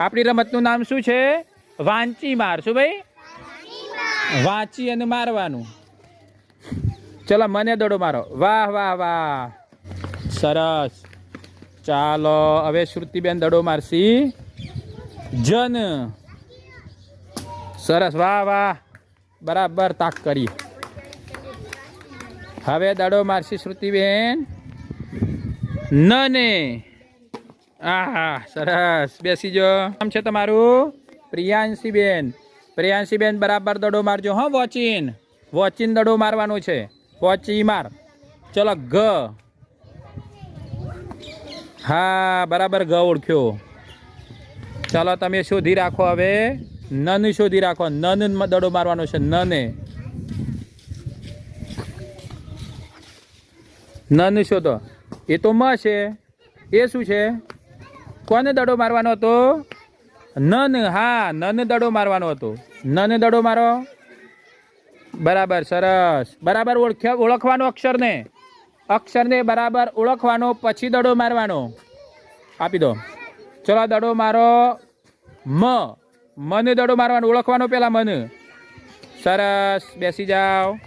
આપણી રમતનું નામ શું છે? વાંચી માર. શું ભાઈ? વાંચી અને મારવાનું. ચલો મને દડો મારો. વાહ વાહ વાહ. સરસ. ચાલો હવે શ્રુતિબેન દડો મારશી. જન. સરસ. વાહ વાહ. બરાબર તાક કરી. હવે દડો મારશી શ્રુતિબેન. નને. આહા, સરસ. બેસી જો. નામ છે તમારું? પ્રિયાંશીબેન. પ્રિયાંશીબેન, બરાબર દડો મારજો, હા, વોચિન. વોચિન દડો મારવાનો છે. વોચી માર. ચલો ગ હા, બરાબર ગ ઓળખ્યો. ચાલો, તમે શોધી રાખો હવે. નન શોધી રાખો. નન દડો મારવાનો છે, નને. નન શોધો. એ તો મ છે. એ શું છે? કોને દડો મારવાનો હતો? નન, હા, નન દડો મારવાનો હતો. નન દડો મારો. બરાબર, સરસ. બરાબર ઓળખ્યા, ઓળખવાનો અક્ષરને. અક્ષરને બરાબર ઓળખવાનો, પછી દડો મારવાનો. આપી દો. ચલો દડો મારો. મ. મને દડો મારવાનો, ઓળખવાનો પેલા મન. સરસ, બેસી જાઓ.